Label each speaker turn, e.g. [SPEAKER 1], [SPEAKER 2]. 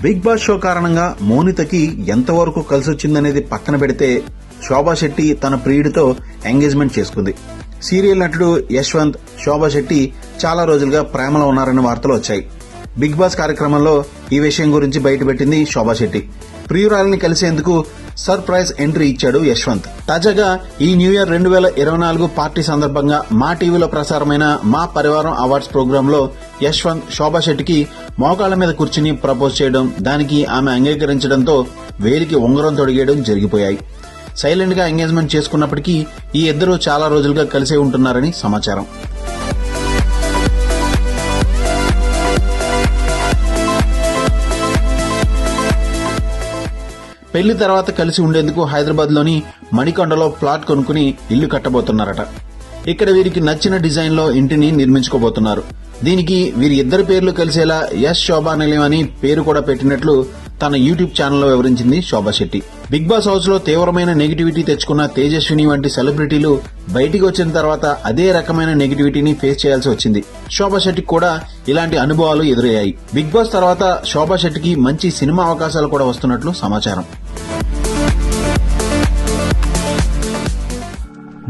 [SPEAKER 1] Big boss show కారణంగా మోనితకి ఎంతవరకు కలిసొచ్చిందనేది పక్కన పెడితే శోభా శెట్టి తన ప్రియుడితో ఎంగేజ్మెంట్ చేసుకుంది. సీరియల్ నటుడు యశ్వంత్ శోభా శెట్టి చాలా రోజులుగా ప్రేమలో ఉన్నారనే వార్తలు వచ్చాయి. బిగ్ బాస్ కార్యక్రమంలో ఈ విషయం గురించి బయటపెట్టింది శోభా శెట్టి. ప్రియురాలని కలిసేందుకు సర్ప్రైజ్ ఎంట్రీ ఇచ్చాడు యశ్వంత్. తాజాగా ఈ న్యూ ఇయర్ రెండు వేల ఇరవై నాలుగు పార్టీ సందర్భంగా మా టీవీలో ప్రసారమైన మా పరివారం అవార్డ్స్ ప్రోగ్రామ్లో యశ్వంత్ శోభా శెట్టికి మోకాళ్ళ మీద కూర్చుని ప్రపోజ్ చేయడం దానికి ఆమె అంగీకరించడంతో వేలికి ఉంగరం తొడిగేయడం జరిగిపోయాయి. సైలెంట్గా ఎంగేజ్మెంట్ చేసుకున్నప్పటికీ ఈ ఇద్దరు చాలా రోజులుగా కలిసే ఉంటున్నారని సమాచారం. పెళ్ళి తర్వాత కలిసి ఉండేందుకు హైదరాబాద్లోని మణికొండలో ప్లాట్ కొనుక్కుని ఇల్లు కట్టబోతున్నారట. ఇక్కడ వీరికి నచ్చిన డిజైన్లో ఇంటిని నిర్మించుకోబోతున్నారు. దీనికి వీరి ఇద్దరు పేర్లు కలిసేలా యశ్ శోభా నిలయం అని పేరు కూడా పెట్టినట్లు తన యూట్యూబ్ ఛానల్లో వివరించింది శోభా శెట్టి. బిగ్ బాస్ హౌస్లో తీవ్రమైన నెగిటివిటీ తెచ్చుకున్న తేజస్విని వంటి సెలబ్రిటీలు బయటికి వచ్చిన తర్వాత అదే రకమైన నెగిటివిటీని ఫేస్ చేయాల్సి వచ్చింది. శోభా శెట్టి కూడా ఇలాంటి అనుభవాలు ఎదురయ్యాయి. బిగ్ బాస్ తర్వాత శోభా శెట్టికి మంచి సినిమా అవకాశాలు కూడా వస్తున్నట్లు సమాచారం.